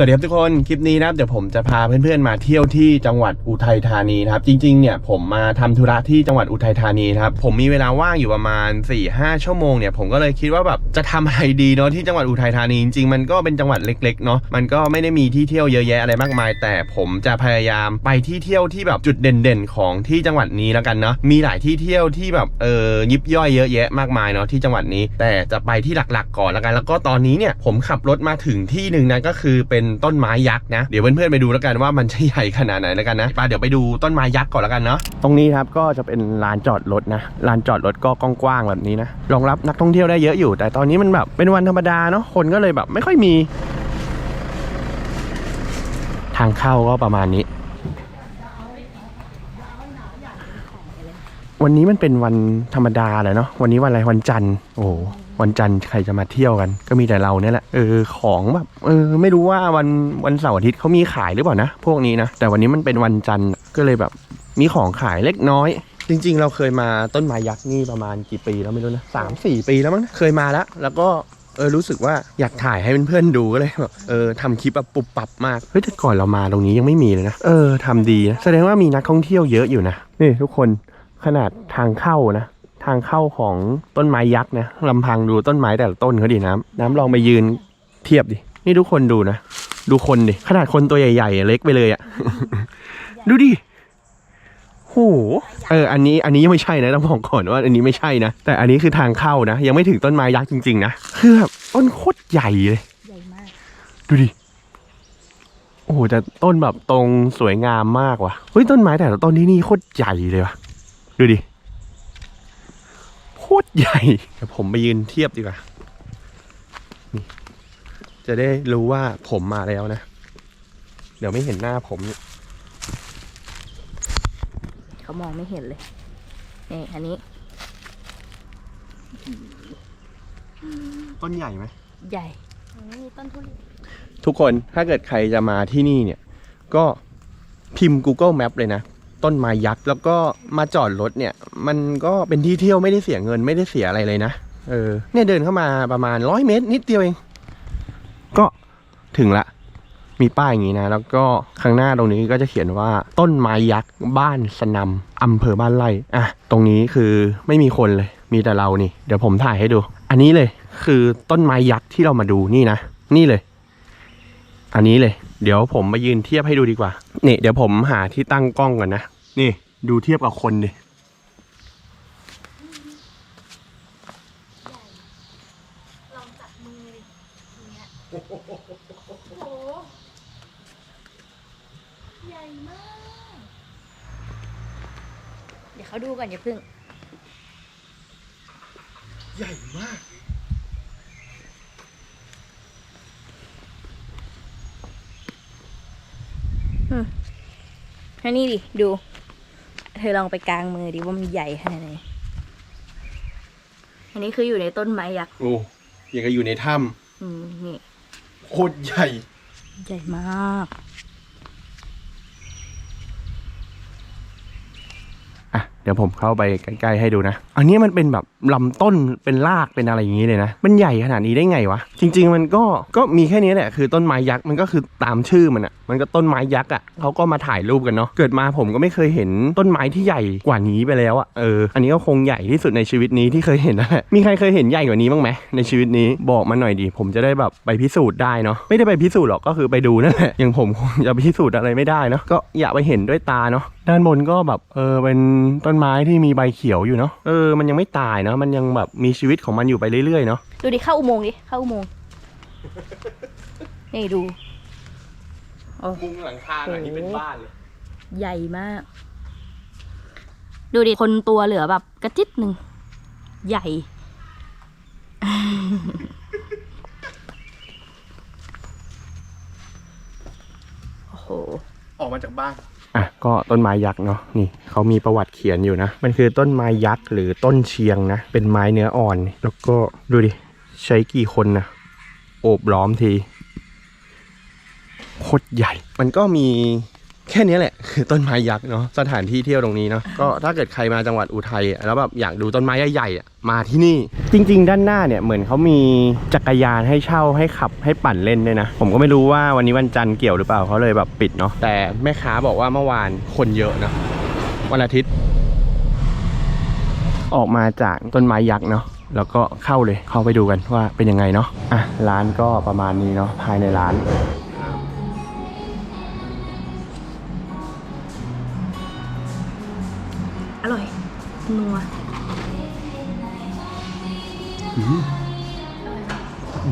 สวัสดีครับทุกคนคลิปนี้นะครับเดี๋ยวผมจะพาเพื่อนๆมาเที่ยวที่จังหวัดอุทัยธานีนะครับจริงๆเนี่ยผมมาทำธุระที่จังหวัดอุทัยธานีนะครับผมมีเวลาว่างอยู่ประมาณ4ี่ห้าชั่วโมงเนี่ยผมก็เลยคิดว่าแบบจะทำอะไรดีเนาะที่จังหวัดอุทัยธานีจริงๆมันก็เป็นจังหวัดเล็กๆเนาะมันก็ไม่ได้มีที่เที่ยวเยอะแยะอะไรมากมาย แต่ผมจะพยายามไปที่เที่ยวที่แบบจุดเด่นๆ ของที่จังหวัดนี้แล้วกันเนาะมีหลายที่เที่ยวที่แบบเออยิบย่อยเยอะแยะมากมายเนาะที่จังหวัดนี้ แต่จะไปที่หลักๆ ก่อนแล้วกัน แล้วก็ตอนนี้เนี่ยผมขับรถมาถึงที่หนึ่งนะก็คือเป็นต้นไม้ยักษ์นะ เดี๋ยวเพื่อนๆไปดูแล้วกันว่ามันจะใหญ่ขนาดไหนแล้วกันนะไปเดี๋ยวไปดูต้นไม้ยักษ์ก่อนแล้วกันเนาะตรงนี้ครับก็จะเป็นลานจอดรถนะลานจอดรถก็กว้างๆแบบนี้นะรองรับนักท่องเที่ยวได้เยอะอยู่ แต่ตอนนี้มันแบบเป็นวันธรรมดาเนาะคนก็เลยแบบไม่ค่อยมี ทางเข้าก็ประมาณนี้ วันนี้มันเป็นวันธรรมดาแหละเนาะวันนี้วันอะไรวันจันทร์โอ้ วันจันทร์ใครจะมาเที่ยวกัน ก็มีแต่เราเนี่ยแหละเออของแบบเออไม่รู้ว่าวันวันเสาร์อาทิตย์เขามีขายหรือเปล่านะพวกนี้นะแต่วันนี้มันเป็นวันจันทร์ก็เลยแบบมีของขายเล็กน้อย จริง ๆ เราเคยมาต้นไม้ยักษ์นี่ประมาณกี่ปีแล้วไม่รู้นะสามสี่ปีแล้วมั้งนะเคยมาแล้ว แล้วก็เออรู้สึกว่าอยากถ่ายให้เพื่อนๆดูก็เลยแบบเออทำคลิปแบบปุบปับมากเฮ้ยแต่ก่อนเรามาตรงนี้ยังไม่มีเลยนะเออทำดีนะแสดงว่ามีนักท่องเที่ยวเยอะอยู่นะนี่ทุกคนขนาดทางเข้านะ ทางเข้าของต้นไม้ยักษ์นะลำพังดูต้นไม้แต่ละต้นเขาดิน้ำน้ำลองไปยืนเทียบดิ นี่ทุกคนดูนะ ดูคนดิ ขนาดคนตัวใหญ่ๆเล็กไปเลยอะ ดูดิโหเออ อันนี้ อันนี้ยังไม่ใช่นะ ต้องบอกก่อนว่าอันนี้ไม่ใช่นะ แต่อันนี้คือทางเข้านะ ยังไม่ถึงต้นไม้ยักษ์จริงๆนะ คือแบบต้นโคตรใหญ่เลย ใหญ่มาก ดูดิ โอ้โหแต่ต้นแบบตรงสวยงามมากว่ะ เฮ้ยต้นไม้แต่ละต้นที่นี่โคตรใหญ่เลยว่ะ ดูดิ ตรใหญ่เดี๋ยวผมไปยืนเทียบดีกว่านี่จะได้รู้ว่าผมมาแล้วนะ เดี๋ยวไม่เห็นหน้าผมนี่เขามองไม่เห็นเลย นี่อันนี้ ต้นใหญ่ไหม ใหญ่นี่ต้นทุเรียนทุกคนถ้าเกิดใครจะมาที่นี่เนี่ย ก็พิมพ์ Google Map เลยนะ ต้นไม้ยักษ์แล้วก็ มาจอดรถเนี่ย มันก็เป็นที่เที่ยวไม่ได้เสียเงินไม่ได้เสียอะไรเลยนะเออเนี่ยเดินเข้ามาประมาณร้อยเมตร นิดเดียวเอง ก็ถึงละ มีป้ายอย่างนี้นะ แล้วก็ข้างหน้าตรงนี้ก็จะเขียนว่าต้นไม้ยักษ์บ้านสนำอำเภอบ้านไร่อะตรงนี้คือไม่มีคนเลย มีแต่เรานี่ เดี๋ยวผมถ่ายให้ดู อันนี้เลย คือต้นไม้ยักษ์ที่เรามาดูนี่นะนี่เลย อันนี้เลย เดี๋ยวผมมายืนเทียบให้ดูดีกว่านี่เดี๋ยวผมหาที่ตั้งกล้องก่อนนะนี่ ดูเทียบกับคนดิลองจับมืออย่างเงี้ยโอ้โห ใหญ่มาก เดี๋ยวเขาดูก่อนอย่าพึ่ง ใหญ่มากแค่นี้ดิ ดูเธอ ลองไปกลางมือดิว่ามันใหญ่ขนาดไหน อันนี้คืออยู่ในต้นไม้ยักษ์โอ้ยังกับอยู่ในถ้อืมนี่ำโคตรใหญ่ ใหญ่มาก อะเดี๋ยวผมเข้าไปใกล้ๆให้ดูนะ อันนี้มันเป็นแบบลำต้นเป็นรากเป็นอะไรอย่างนี้เลยนะ มันใหญ่ขนาดนี้ได้ไงวะ จริง ๆ มันก็ก็มีแค่นี้แหละคือต้นไม้ยักษ์มันก็คือตามชื่อมันอะมันก็ต้นไม้ยักษ์อะเขาก็มาถ่ายรูปกันเนาะเกิดมาผมก็ไม่เคยเห็นต้นไม้ที่ใหญ่กว่านี้ไปแล้วอะเอออันนี้ก็คงใหญ่ที่สุดในชีวิตนี้ที่เคยเห็นนะมีใครเคยเห็นใหญ่กว่านี้บ้างไหมในชีวิตนี้บอกมาหน่อยดิผมจะได้แบบไปพิสูจน์ได้เนาะไม่ได้ไปพิสูจน์หรอกก็คือไปดูนั่นแหละอย่างผมคงจะพิสูจน์อะไรไม่ได้เนาะก็อยากไปเห็นด้วยตาเนาะด้านบนก็แบบเออเป็นต้นไม้ที่มีใบเขียวอยู่เนาะเออมันยังไม่ตายเนาะมันยังแบบมีชีวิตของมันอยู่ไปเรื่อยๆเนาะดูดิเข้าอุโมงค์ดิเข้าอุโมงค์นี่ดูโอ้มุงหลังคาหน่อยนี่เป็นบ้านเลยใหญ่มาก ดูดิคนตัวเหลือแบบกระจิตหนึ่งใหญ่ โอ้โห ออกมาจากบ้าน อะก็ต้นไม้ยักษ์เนาะนี่เขามีประวัติเขียนอยู่นะ มันคือต้นไม้ยักษ์หรือต้นเชียงนะ เป็นไม้เนื้ออ่อน แล้วก็ดูดิ ใช้กี่คนนะโอบล้อมทีโคตรใหญ่ มันก็มี แค่นี้แหละคือต้นไม้ยักษ์เนาะสถานที่เที่ยวตรงนี้เนาะก็ถ้าเกิดใครมาจังหวัดอุทัยอะแล้วแบบอยากดูต้นไม้ใหญ่ๆอะมาที่นี่ จริง ๆ ด้านหน้าเนี่ยเหมือนเขามีจักรยานให้เช่าให้ขับให้ปั่นเล่นด้วยนะ ผมก็ไม่รู้ว่าวันนี้วันจันทร์เกี่ยวหรือเปล่าเขาเลยแบบปิดเนาะแต่แม่ค้าบอกว่าเมื่อวานคนเยอะนะวันอาทิตย์ ออกมาจากต้นไม้ยักษ์เนาะแล้วก็เข้าเลยเข้าไปดูกันว่าเป็นยังไงเนาะอะร้านก็ประมาณนี้เนาะภายในร้าน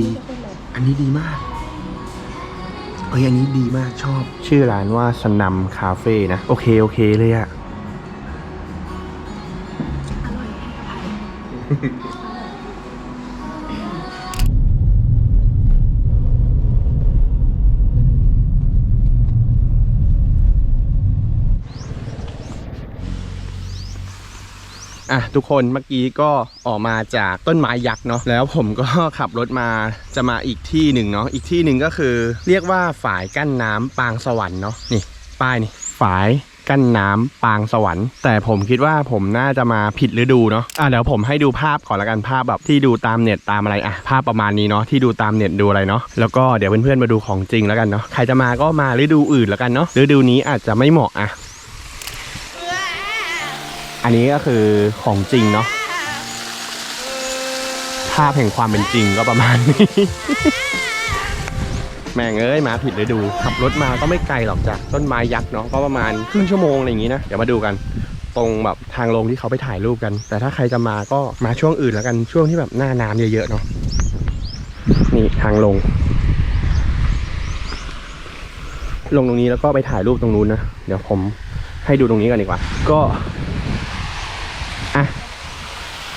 ดี อันนี้ดีมากเอ้ยอันนี้ดีมากชอบ ชื่อร้านว่าสนัมคาเฟ่นะ โอเค โอเคเลยอะอร่อยให้อภัย อะทุกคนเมื่อกี้ก็ออกมาจากต้นไม้ยักษ์เนาะแล้วผมก็ขับรถมาจะมาอีกที่หนึ่งเนาะอีกที่หนึ่งก็คือ เรียกว่าฝายกั้นน้ำปางสวรรค์เนาะนี่ป้ายนี่ฝายกั้นน้ำปางสวรรค์ แต่ผมคิดว่าผมน่าจะมาผิดฤดูเนาะอะเดี๋ยวผมให้ดูภาพก่อนละกันภาพแบบที่ดูตามเน็ตตามอะไรอะภาพประมาณนี้เนาะที่ดูตามเน็ตดูอะไรเนาะแล้วก็เดี๋ยวเพื่อนๆมาดูของจริงแล้วกันเนาะใครจะมาก็มาฤดูอื่นแล้วกันเนาะฤดูนี้อาจจะไม่เหมาะอะ อันนี้ก็คือของจริงเนาะภาพแห่งความเป็นจริงก็ประมาณนี้ แม่งเอ้ยมาผิดฤดู ขับรถมาก็ไม่ไกลหรอกจากต้นไม้ยักษ์เนาะก็ประมาณครึ่งชั่วโมงอะไรอย่างงี้นะ เดี๋ยวมาดูกัน ตรงแบบทางลงที่เขาไปถ่ายรูปกัน แต่ถ้าใครจะมาก็มาช่วงอื่นแล้วกันช่วงที่แบบหน้าน้ำเยอะๆเนาะนี่ทางลง ลงตรงนี้แล้วก็ไปถ่ายรูปตรงนู้นนะเดี๋ยวผมให้ดูตรงนี้กันดีกว่า ก็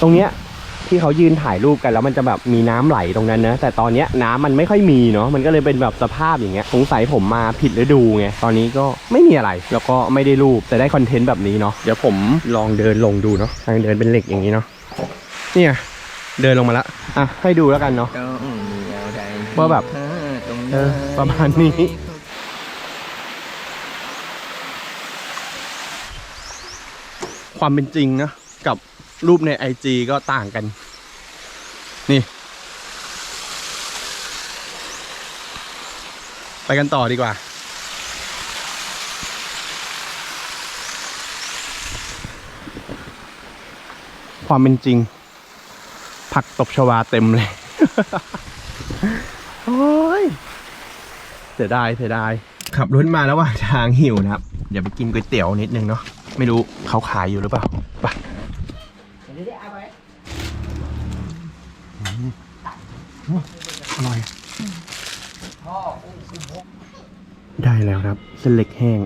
ตรงเนี้ยที่เขายืนถ่ายรูปกันแล้วมันจะแบบมีน้ำไหลตรงนั้นนะแต่ตอนเนี้ยน้ำมันไม่ค่อยมีเนาะมันก็เลยเป็นแบบสภาพอย่างเงี้ยสงสัยผมมาผิดฤดูไงตอนนี้ก็ไม่มีอะไร แล้วก็ไม่ได้รูปแต่ได้คอนเทนต์แบบนี้เนาะเดี๋ยวผมลองเดินลงดูเนาะทางเดินเป็นเหล็กอย่างนี้เนาะเนี่ยเดินลงมาละอะให้ดูแล้วกันเนาะว่าแบบเออประมาณนี้ความเป็นจริงนะ กับรูปในไอจก็ต่างกัน นี่ ไปกันต่อดีกว่า ความเป็นจริง ผักตบชวาเต็มเลย โอ้ยเสียดายเสียดายขับรถมาแล้วว่าทางหิวนะครับ เดี๋ยวไปกินก๋วยเตี๋ยวนิดนึงเนาะไม่รู้เขาขายอยู่หรือเปล่าไปอืม อร่อย ได้แล้วครับเส้นเล็กแห้ง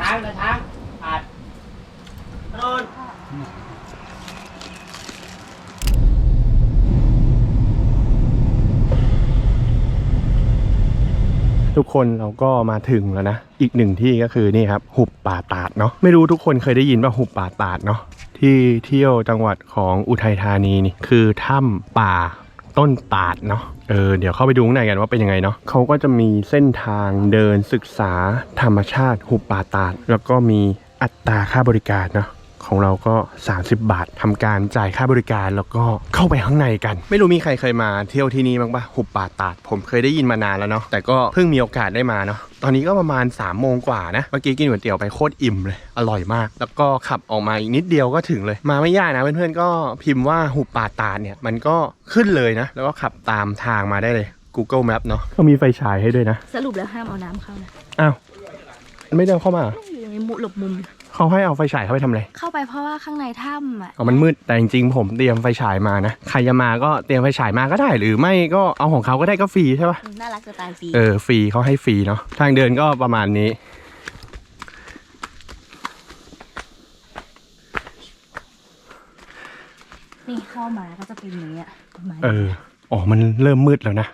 ช้างช้างผ่านโน่น ทุกคนเราก็มาถึงแล้วนะ อีกหนึ่งที่ก็คือนี่ครับ หุบป่าตาดเนาะไม่รู้ทุกคนเคยได้ยินว่าหุบป่าตาดเนาะที่เที่ยวจังหวัดของอุทัยธานีนี่คือถ้ำป่าต้นตาดเนาะ เออ เดี๋ยวเข้าไปดูข้างในกันว่าเป็นยังไงเนาะเขาก็จะมีเส้นทางเดินศึกษาธรรมชาติ หุบป่าตาด แล้วก็มีอัตราค่าบริการเนาะ ของเราก็ 30 บาททำการจ่ายค่าบริการแล้วก็เข้าไปข้างในกัน ไม่รู้มีใครเคยมาเที่ยวที่นี่บ้างปะหุบป่าตาด ผมเคยได้ยินมานานแล้วเนาะแต่ก็เพิ่งมีโอกาสได้มาเนาะตอนนี้ก็ประมาณ3ามโมงกว่านะ เมื่อกี้กินก๋วยเตี๋ยวไปโคตรอิ่มเลย อร่อยมาก แล้วก็ขับออกมาอีกนิดเดียวก็ถึงเลย มาไม่ยากนะเพื่อนๆก็พิมพ์ว่าหุบป่าตาดเนี่ยมันก็ขึ้นเลยนะ แล้วก็ขับตามทางมาได้เลย Google Map เนาะก็มีไฟฉายให้ด้วยนะ สรุปแล้วห้ามเอาน้ำเข้านะ อ้าว ไม่ได้เอาเข้ามาอยู่ในมุหลบมุม เขาให้เอาไฟฉายเข้าไปทำอะไร เข้าไปเพราะว่าข้างในถ้ำอะ อ๋อ มันมืด แต่จริงๆ ผมเตรียมไฟฉายมานะ ใครจะมาก็เตรียมไฟฉายมาก็ได้ หรือไม่ก็เอาของเขาก็ได้ก็ฟรีใช่ปะน่ารักจะตายฟรีเออ ฟรีเขาให้ฟรีเนาะ ทางเดินก็ประมาณนี้ นี่เข้ามาก็จะเป็นอย่างเงี้ยไม้เออ อ๋อ มันเริ่มมืดแล้วนะ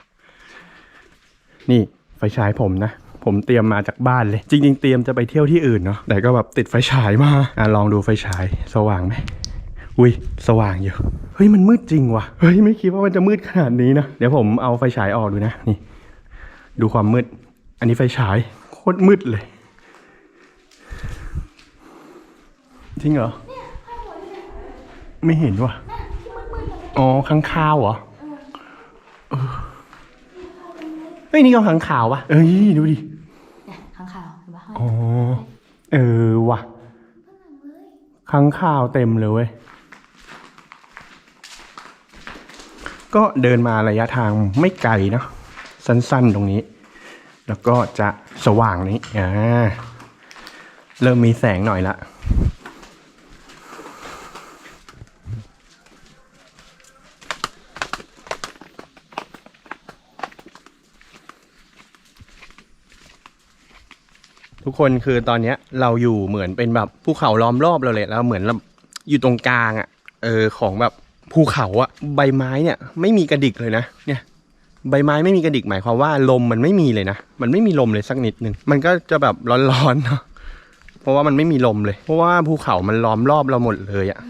นี่ไฟฉายผมนะ ผมเตรียมมาจากบ้านเลย จริง ๆ เตรียมจะไปเที่ยวที่อื่นเนาะแต่ก็แบบติดไฟฉายมาอะลองดูไฟฉายสว่างไหมอุ้ยสว่างอยู่เฮ้ยมันมืดจริงว่ะเฮ้ยไม่คิดว่ามันจะมืดขนาดนี้นะเดี๋ยวผมเอาไฟฉายออกดูนะนี่ ดูความมืด อันนี้ไฟฉายโคตรมืดเลย จริงเหรอไม่เห็นว่ะอ๋อข้างคาวเหรอเฮ้ยนี่ก็ข้างขาววะเอ้ยดูดิ อ๋อ เออว่ะข้างข่าวเต็มเลยเว้ย ก็เดินมาระยะทางไม่ไกลเนาะสั้นๆตรงนี้ แล้วก็จะสว่างนี้ อ่า เริ่มมีแสงหน่อยละ ทุกคนคือตอนเนี้ยเราอยู่เหมือนเป็นแบบภูเขาล้อมรอบเราเลยแล้วเหมือนเราอยู่ตรงกลางอะ่ะ เออของแบบภูเขาอะ่ะใบไม้เนี่ย ไม่มีกระดิกเลยนะเนี่ยใบไม้ไม่มีกระดิกหมายความว่าลมมันไม่มีเลยนะ มันไม่มีลมเลยสักนิดหนึ่งมันก็จะแบบร้อนๆเนาะเพราะว่ามันไม่มีลมเลย เพราะว่าภูเขามันล้อมรอบเราหมดเลยอะ่ะ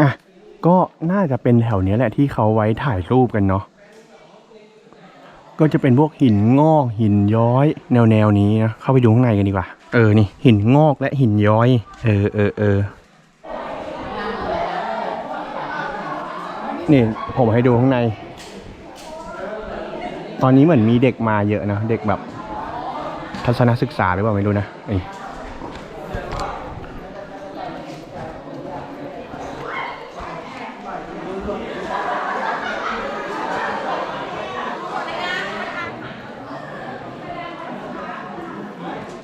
อะก็น่าจะเป็นแถวเนี้ยแหละที่เขาไว้ถ่ายรูปกันเนาะ ก็จะเป็นพวกหินงอกหินย้อย แนวแนวนี้นะเข้าไปดูข้างในกันดีกว่า เออนี่ หินงอกและหินย้อย เออเออเออนี่ผมให้ดูข้างใน ตอนนี้เหมือนมีเด็กมาเยอะนะ เด็กแบบทัศนศึกษาหรือเปล่าไม่รู้นะนี่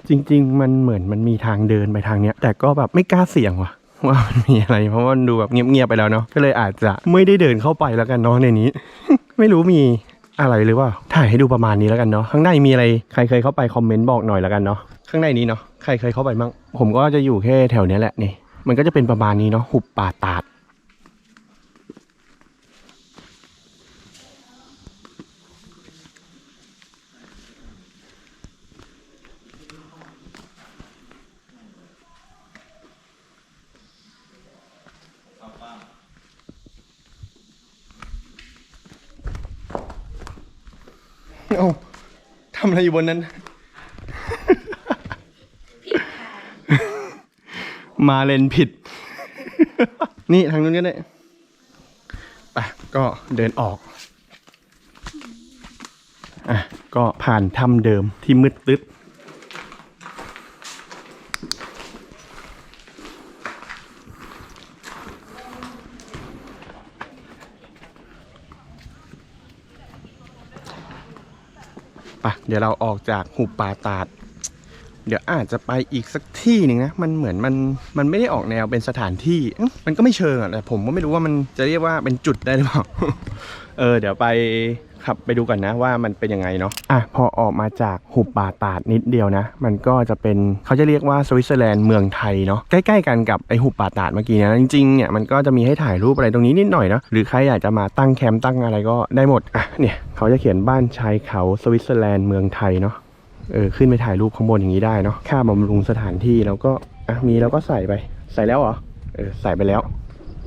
จริง ๆ มันเหมือนมันมีทางเดินไปทางเนี้ย แต่ก็แบบไม่กล้าเสี่ยงว่ะว่ามันมีอะไร เพราะว่ามันดูแบบเงียบๆไปแล้วเนาะก็เลยอาจจะไม่ได้เดินเข้าไปแล้วกันเนาะในนี้ ไม่รู้มีอะไรหรือเปล่าถ่ายให้ดูประมาณนี้แล้วกันเนาะข้างในมีอะไรใครเคยเข้าไปคอมเมนต์บอกหน่อยแล้วกันเนาะข้างในนี้เนาะใครเคยเข้าไปมั่งผมก็จะอยู่แค่แถวเนี้ยแหละนี่มันก็จะเป็นประมาณนี้เนาะหุบป่าตาด เอ้าทำอะไรอยู่บนนั้น มาเลนผิด นี่ทางนู้นก็ได้ไปก็เดินออก อะ ก็ผ่านถ้ำเดิมที่มืดตึ๊ด ปะเดี๋ยวเราออกจากหุบป่าตาด เดี๋ยวอาจจะไปอีกสักที่หนึ่งนะ มันเหมือนมันมันไม่ได้ออกแนวเป็นสถานที่ มันก็ไม่เชิงอะแต่ผมก็ไม่รู้ว่ามันจะเรียกว่าเป็นจุดได้หรือเปล่า เออเดี๋ยวไป ขับไปดูกันนะว่ามันเป็นยังไงเนาะอะพอออกมาจากหุบป่าตาดนิดเดียวนะ มันก็จะเป็นเขาจะเรียกว่าสวิตเซอร์แลนด์เมืองไทยเนาะใกล้ๆกันกับไอหุบป่าตาดเมื่อกี้นะจริงๆเนี่ยมันก็จะมีให้ถ่ายรูปอะไรตรงนี้นิดหน่อยเนาะหรือใครอยากจะมาตั้งแคมป์ตั้งอะไรก็ได้หมดอะเนี่ยเขาจะเขียนบ้านชายเขาสวิตเซอร์แลนด์เมืองไทยเนาะเออขึ้นไปถ่ายรูปข้างบนอย่างนี้ได้เนาะค่าบำรุงสถานที่แล้วก็อะมีแล้วก็ใส่ไป ใส่แล้วเหรอเออใส่ไปแล้ว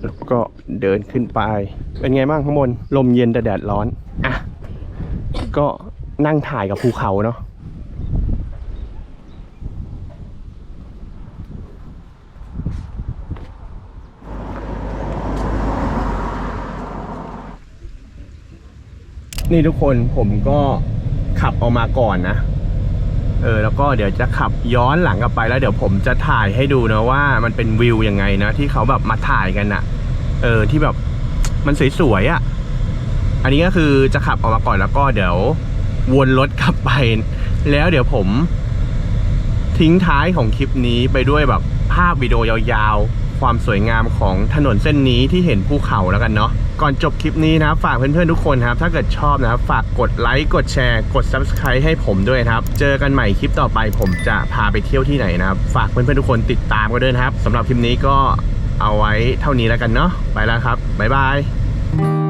แล้วก็เดินขึ้นไป เป็นไงบ้างข้างบน ลมเย็นแต่แดดร้อน อะ ก็นั่งถ่ายกับภูเขาเนาะนี่ทุกคนผมก็ขับออกมาก่อนนะ เออแล้วก็เดี๋ยวจะขับย้อนหลังกลับไปแล้วเดี๋ยวผมจะถ่ายให้ดูนะว่ามันเป็นวิวยังไงนะที่เขาแบบมาถ่ายกันอะเออที่แบบมันสวยๆอะอันนี้ก็คือจะขับออกมาก่อนแล้วก็เดี๋ยววนรถกลับไป แล้วเดี๋ยวผมทิ้งท้ายของคลิปนี้ไปด้วยแบบภาพวิดีโอยาวๆ ความสวยงามของถนนเส้นนี้ที่เห็นภูเขาแล้วกันเนาะก่อนจบคลิปนี้นะครับฝากเพื่อนๆทุกคนครับ ถ้าเกิดชอบนะครับ ฝากกดไลค์กดแชร์กด Subscribe ให้ผมด้วยครับ เจอกันใหม่คลิปต่อไป ผมจะพาไปเที่ยวที่ไหนนะครับ ฝากเพื่อนๆทุกคนติดตามกันด้วยนครับสำหรับคลิปนี้ก็เอาไว้เท่านี้แล้วกันเนาะไปแล้วครับบ๊ายบาย